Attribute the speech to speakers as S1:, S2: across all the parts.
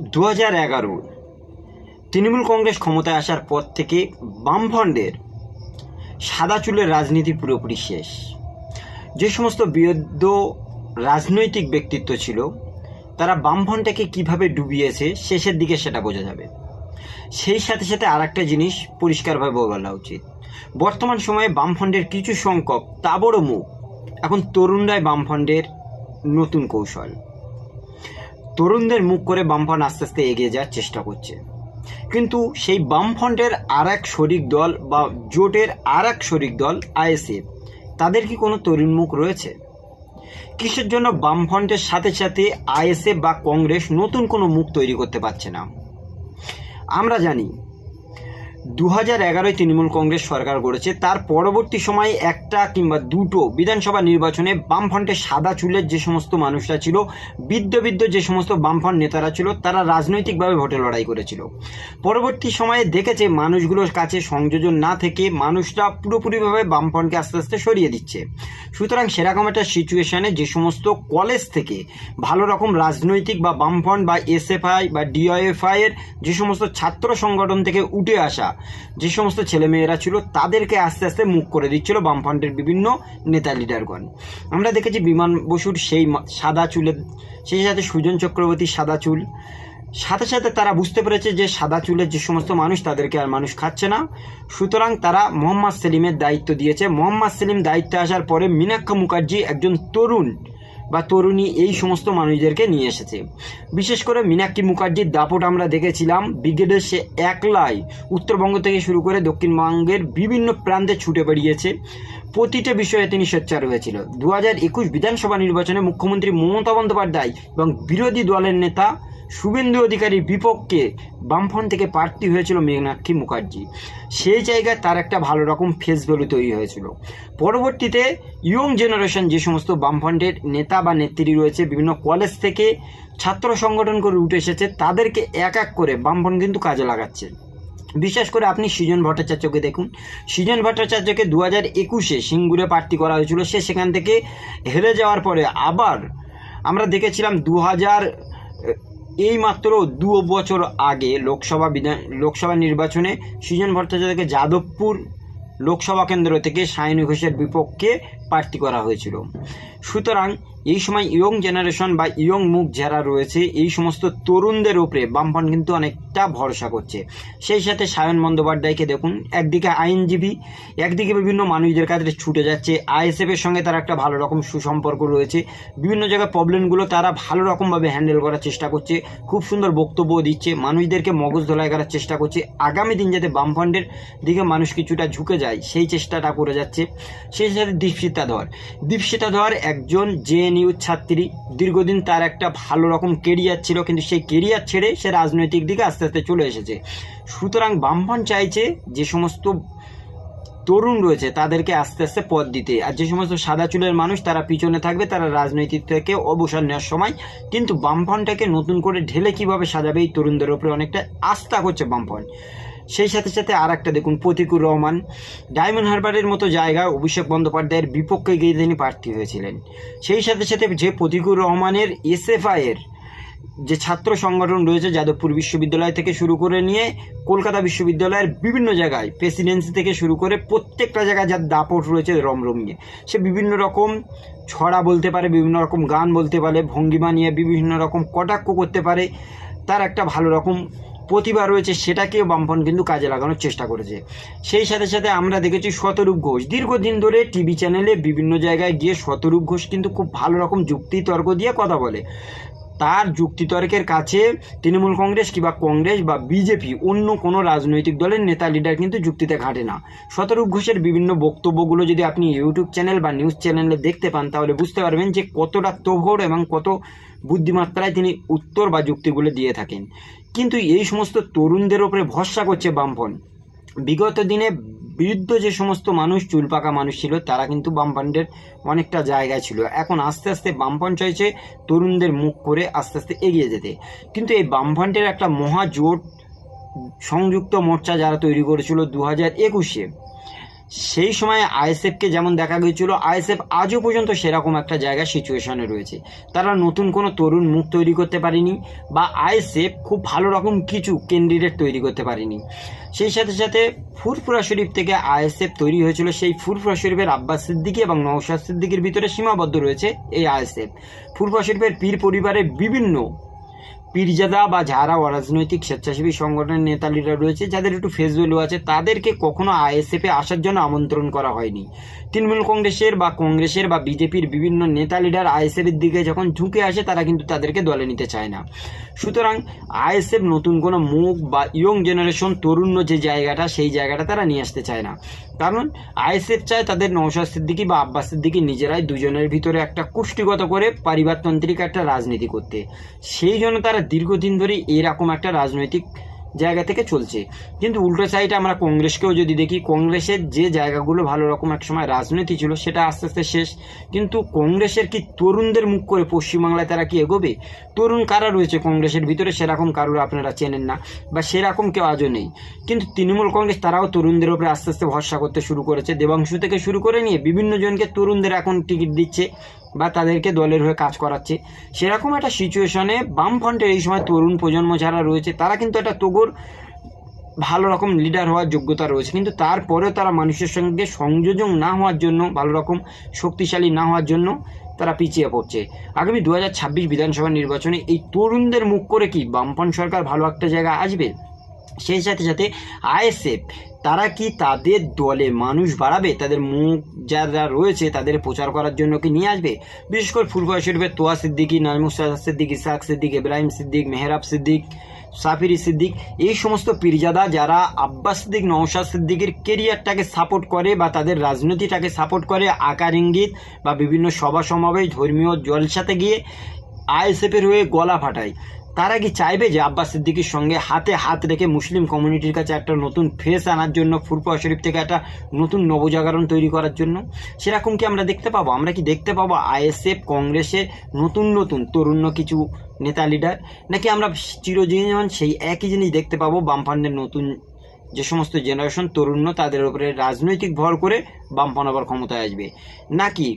S1: দু হাজার এগারো। তৃণমূল কংগ্রেস ক্ষমতায় আসার পর থেকে বামফ্রন্টের সাদা চুলের রাজনীতি পুরোপুরি শেষ। যে সমস্ত বৃদ্ধ রাজনৈতিক ব্যক্তিত্ব ছিল, তারা বামফ্রন্টটাকে কীভাবে ডুবিয়েছে, শেষের দিকে সেটা বোঝা যাবে। সেই সাথে সাথে আর একটা জিনিস পরিষ্কারভাবে বলা উচিত। বর্তমান সময়ে বামফ্রন্টের কিছু সংখ্যক তাবড় মুখ, এখন তরুণরাই বামফ্রন্টের নতুন কৌশল। তরুণদের মুখ করে বামফ্রন্ট আস্তে আস্তে এগিয়ে যাওয়ার চেষ্টা করছে। কিন্তু সেই বামফ্রন্টের আর এক শরিক দল বা জোটের আর এক শরিক দল, আইএসএফ, তাদের কি কোনো তরুণ মুখ রয়েছে? কিসের জন্য বামফ্রন্টের সাথে সাথে আইএসএফ বা কংগ্রেস নতুন কোনো মুখ তৈরি করতে পারছে না? আমরা জানি দু হাজার এগারোয় তৃণমূল কংগ্রেস সরকার গড়েছে। তার পরবর্তী সময়ে একটা কিংবা দুটো বিধানসভা নির্বাচনে বামফ্রন্টের সাদা চুলের যে সমস্ত মানুষরা ছিল বিদ্য বিদ্য যে সমস্ত বামফ্রন্ট নেতারা ছিল, তারা রাজনৈতিকভাবে ভোটে লড়াই করেছিল। পরবর্তী সময়ে দেখেছে মানুষগুলোর কাছে সংযোজন না থেকে মানুষরা পুরোপুরিভাবে বামফ্রন্টকে আস্তে আস্তে সরিয়ে দিচ্ছে। সুতরাং সেরকম একটা সিচুয়েশনে যে সমস্ত কলেজ থেকে ভালো রকম রাজনৈতিক বা বামফ্রন্ট বা এসএফআই বা ডিওএফআই এর যে সমস্ত ছাত্র সংগঠন থেকে উঠে আসা যে সমস্ত ছেলেমেয়েরা ছিল, তাদেরকে আস্তে আস্তে মুখ করে দিচ্ছিল বামফ্রন্টের বিভিন্ন নেতা লিডারগণ। আমরা দেখেছি বিমান বসুর সেই সাদা চুলের, সেই সাথে সুজন চক্রবর্তীর সাদা চুল। সাথে সাথে তারা বুঝতে পেরেছে যে সাদা চুলের যে সমস্ত মানুষ, তাদেরকে আর মানুষ খাচ্ছে না। সুতরাং তারা মোহাম্মদ সেলিমের দায়িত্ব দিয়েছে। মোহাম্মদ সেলিম দায়িত্বে আসার পরে মীনাক্ষা মুখার্জি একজন তরুণ বা তরুণী এই সমস্ত মানুষদেরকে নিয়ে এসেছে। বিশেষ করে মীনাক্ষী মুখার্জির দাপট আমরা দেখেছিলাম। ব্রিগেডের সে একলাই উত্তরবঙ্গ থেকে শুরু করে দক্ষিণবঙ্গের বিভিন্ন প্রান্তে ছুটে বেরিয়েছে প্রতিটা বিষয়ে তিনি সোচ্চার হয়েছিল। দু হাজার একুশ বিধানসভা নির্বাচনে মুখ্যমন্ত্রী মমতা বন্দ্যোপাধ্যায় এবং বিরোধী দলের নেতা শুভেন্দু অধিকারীর বিপক্ষে বামফ্রন্ট থেকে প্রার্থী হয়েছিল মেঘনাক্ষী মুখার্জি। সেই জায়গায় তার একটা ভালো রকম ফেস ভ্যালু তৈরি হয়েছিল। পরবর্তীতে ইয়ং জেনারেশন যে সমস্ত বামফ্রন্টের নেতা বা নেত্রী রয়েছে, বিভিন্ন কলেজ থেকে ছাত্র সংগঠন করে উঠে এসেছে, তাদেরকে এক এক করে বামফ্রন্ট কিন্তু কাজে লাগাচ্ছে। বিশেষ করে আপনি সৃজন ভট্টাচার্যকে দেখুন। সৃজন ভট্টাচার্যকে দু হাজার একুশে সিঙ্গুরে প্রার্থী করা হয়েছিল। সে সেখান থেকে হেরে যাওয়ার পরে আবার আমরা দেখেছিলাম দু হাজার এই মাত্র দু বছর আগে লোকসভা বিধান লোকসভা নির্বাচনে সৃজন ভট্টাচার্যকে যাদবপুর লোকসভা কেন্দ্র থেকে সায়নী ঘোষের বিপক্ষে প্রার্থী করা হয়েছিল। সুতরাং এই সময় ইয়ং জেনারেশন বা ইয়ং মুখ যারা রয়েছে, এই সমস্ত তরুণদের উপরে বামফ্রন্ট কিন্তু অনেকটা ভরসা করছে। সেই সাথে সায়ন বন্দ্যোপাধ্যায়কে দেখুন, একদিকে আইনজীবী, একদিকে বিভিন্ন মানুষদের কাছে ছুটে যাচ্ছে। আইএসএফ এর সঙ্গে তার একটা ভালো রকম সুসম্পর্ক রয়েছে। বিভিন্ন জায়গায় প্রবলেমগুলো তারা ভালো রকমভাবে হ্যান্ডেল করার চেষ্টা করছে, খুব সুন্দর বক্তব্য দিচ্ছে, মানুষদেরকে মগজ ধোলাই করার চেষ্টা করছে। আগামী দিন যাতে বামফ্রন্টের দিকে মানুষ কিছুটা ঝুঁকে যায় সেই চেষ্টাটা করে যাচ্ছে। সেই সাথে দীপশিতা ধর। দীপশিতা ধর একজন জেএনইউ ছাত্রী, দীর্ঘদিন তার একটা ভালো রকম কেরিয়ার ছিল, কিন্তু সেই কেরিয়ার ছেড়ে সে রাজনৈতিক দিকে আস্তে আস্তে চলে এসেছে। সুতরাং বামফ্রন্ট চাইছে যে সমস্ত তরুণ রয়েছে তাদেরকে আস্তে আস্তে পথ দিতে, আর যে সমস্ত সাদা চুলের মানুষ তারা পিছনে থাকবে, তারা রাজনৈতিক থেকে অবসর নেওয়ার সময়। কিন্তু বামফ্রন্টটাকে নতুন করে ঢেলে কীভাবে সাজাবে এই তরুণদের উপরে অনেকটা আস্থা করছে বামফ্রন্ট। সেই সাথে সাথে আর একটা দেখুন, প্রতিকুর রহমান, ডায়মন্ড হারবারের মতো জায়গায় অভিষেক বন্দ্যোপাধ্যায়ের বিপক্ষে গিয়ে তিনি প্রার্থী হয়েছিলেন। সেই সাথে সাথে যে প্রতিকুর রহমানের এসএফআই এর যে ছাত্র সংগঠন রয়েছে যাদবপুর বিশ্ববিদ্যালয় থেকে শুরু করে নিয়ে কলকাতা বিশ্ববিদ্যালয়ের বিভিন্ন জায়গায় প্রেসিডেন্সি থেকে শুরু করে প্রত্যেকটা জায়গায় যার দাপট রয়েছে রমরমিয়ে সে বিভিন্ন রকম ছড়া বলতে পারে, বিভিন্ন রকম গান বলতে পারে, ভঙ্গিমা নিয়ে বিভিন্ন রকম কটাক্ষ করতে পারে। তার একটা ভালো রকম প্রতিভা রয়েছে সেটাকেও বামফন কিন্তু কাজে লাগানোর চেষ্টা করেছে। সেই সাথে সাথে আমরা দেখেছি শতরূপ ঘোষ। দীর্ঘদিন ধরে টিভি চ্যানেলে বিভিন্ন জায়গায় গিয়ে শতরূপ ঘোষ কিন্তু খুব ভালো রকম যুক্তি তর্ক দিয়ে কথা বলে। তার যুক্তিতর্কের কাছে তৃণমূল কংগ্রেস কিংবা কংগ্রেস বা বিজেপি অন্য কোনো রাজনৈতিক দলের নেতা, লিডার কিন্তু যুক্তিতে ঘাটে না। শতরূপ ঘোষের বিভিন্ন বক্তব্যগুলো যদি আপনি ইউটিউব চ্যানেল বা নিউজ চ্যানেলে দেখতে পান, তাহলে বুঝতে পারবেন যে কতটা তোভর এবং কত বুদ্ধিমাত্রায় তিনি উত্তর বা যুক্তিগুলো দিয়ে থাকেন। কিন্তু এই সমস্ত তরুণদের ওপরে ভরসা করছে বামফ্রন্ট। বিগত দিনে বিরুদ্ধ যে সমস্ত মানুষ চুল পাকা মানুষ ছিল, তারা কিন্তু বামফ্রন্টের অনেকটা জায়গায় ছিল। এখন আস্তে আস্তে বামফ্রন্ট চাইছে তরুণদের মুখ করে আস্তে আস্তে এগিয়ে যেতে। কিন্তু এই বামফ্রন্টের একটা মহাজোট সংযুক্ত মোর্চা যারা তৈরি করেছিল দু হাজার একুশে সেই সময় আইএসএফকে যেমন দেখা গিয়েছিল, আইএসএফ আজও পর্যন্ত সেরকম একটা জায়গা সিচুয়েশনে রয়েছে। তারা নতুন কোনো তরুণ মুখ তৈরি করতে পারেনি বা আইএসএফ খুব ভালো রকম কিছু ক্যান্ডিডেট তৈরি করতে পারেনি। সেই সাথে সাথে ফুরফুরা শরীফ থেকে আইএসএফ তৈরি হয়েছিল। সেই ফুরফুরা শরীফের আব্বাস সিদ্দিকী এবং নওশাদ সিদ্দিকীর ভিতরে সীমাবদ্ধ রয়েছে এই আইএসএফ। ফুরফুরা শরীফের পীর পরিবারের বিভিন্ন পীরজাদা বা যারা অরাজনৈতিক স্বেচ্ছাসেবী সংগঠনের নেতালিরা রয়েছে, যাদের একটু ফেস ভ্যালু আছে, তাদেরকে কখনো আইএসএফে আসার জন্য আমন্ত্রণ করা হয়নি। তৃণমূল কংগ্রেসের বা কংগ্রেসের বা বিজেপির বিভিন্ন নেতা লিডার আইএসএফের দিকে যখন ঝুঁকে আসে, তারা কিন্তু তাদেরকে দলে নিতে চায় না। সুতরাং আইএসএফ নতুন কোনো মুখ বা ইয়ং জেনারেশন তরুণ যে জায়গাটা, সেই জায়গাটা তারা নিয়ে আসতে চায় না। কারণ আইএসএফ চায় তাদের নৌশাদ সিদ্দিকি বা আব্বাস সিদ্দিকি নিজেরাই দুজনের ভিতরে একটা কুষ্টিগত করে, পারিবারতান্ত্রিক একটা রাজনীতি করতে। সেই জন্য তারা দীর্ঘদিন ধরে এরকম একটা রাজনৈতিক জায়গা থেকে চলছে। কিন্তু উল্টো সাইডে আমরা কংগ্রেসকেও যদি দেখি, কংগ্রেসের যে জায়গাগুলো ভালো রকম এক সময় রাজনীতি ছিল, সেটা আস্তে আস্তে শেষ। কিন্তু কংগ্রেসের কি তরুণদের মুখ করে পশ্চিমবাংলায় তারা কি এগোবে? তরুণ কারা রয়েছে কংগ্রেসের ভিতরে? সেরকম কারোর আপনারা চেনেন না বা সেরকম কেউ আজও নেই। কিন্তু তৃণমূল কংগ্রেস তারাও তরুণদের উপরে আস্তে আস্তে ভরসা করতে শুরু করেছে। দেবাংশু থেকে শুরু করে নিয়ে বিভিন্ন জনকে তরুণদের এখন টিকিট দিচ্ছে। বা তাদেরকে দলের হয়ে কাজ করাচ্ছে। সেরকম একটা সিচুয়েশনে বামফ্রন্টের এই সময় তরুণ প্রজন্ম যারা রয়েছে, তারা কিন্তু একটা তোগর ভালো রকম লিডার হওয়ার যোগ্যতা রয়েছে। কিন্তু তারপরেও তারা মানুষের সঙ্গে সংযোজন না হওয়ার জন্য, ভালো রকম শক্তিশালী না হওয়ার জন্য তারা পিছিয়ে পড়ছে। আগামী দু হাজার ছাব্বিশ বিধানসভা নির্বাচনে এই তরুণদের মুখ করে কি বামফ্রন্ট সরকার ভালো একটা জায়গা আসবে? সেই সাথে সাথে আইএসএফ, তারা কি তাদের দলে মানুষ বাড়াবে? তাদের মুখ যারা রয়েছে, তাদের প্রচার করার জন্য কি নিয়ে আসবে? বিশেষ করে ফুলফা শরীফের তোয়া সিদ্দিকি নাজমুসাদ সিদ্দিক ইসাক সিদ্দিক, ইব্রাহিম সিদ্দিক, মেহরাব সিদ্দিক, সাফিরি সিদ্দিক, এই সমস্ত পীরজাদা যারা আব্বাস সিদ্দিক, নওশাদ সিদ্দিকের কেরিয়ারটাকে সাপোর্ট করে বা তাদের রাজনীতিটাকে সাপোর্ট করে, আকার ইঙ্গিত বা বিভিন্ন সভা সমাবেশ ধর্মীয় জলসাতে গিয়ে আইএসএফের হয়ে গলা ফাটায়। তারা কি চাইবে যে আব্বাস সিদ্দিকির সঙ্গে হাতে হাত রেখে মুসলিম কমিউনিটির কাছে একটা নতুন ফেস আনার জন্য ফুরফুয়া শরীফ থেকে একটা নতুন নবজাগরণ তৈরি করার জন্য। সেরকম কি আমরা দেখতে পাবো? আমরা কি দেখতে পাবো আইএসএফ, কংগ্রেসে নতুন নতুন তরুণ কিছু নেতা লিডার নাকি আমরা চিরজীবন সেই একই জিনিস দেখতে পাবো? বামফান্ডের নতুন যে সমস্ত জেনারেশন তরুণ তাদের উপরে রাজনৈতিক ভর করে বামফান আবার ক্ষমতায় আসবে। নাকি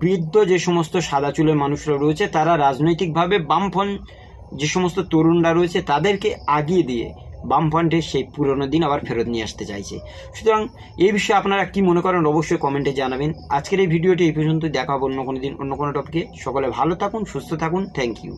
S1: বৃদ্ধ যে সমস্ত সাদা চুলের মানুষরা রয়েছে তারা রাজনৈতিকভাবে বামফন যে সমস্ত তরুণরা রয়েছে তাদেরকে আগিয়ে দিয়ে বামফ্রন্টের সেই পুরনো দিন আবার ফেরত নিয়ে আসতে চাইছে। সুতরাং এই বিষয়ে আপনারা কি মনে করেন অবশ্যই কমেন্টে জানাবেন। আজকের এই ভিডিওটি এই পর্যন্ত দেখা হবে অন্য কোনো দিন, অন্য কোনো টপকে। সকলে ভালো থাকুন, সুস্থ থাকুন। Thank you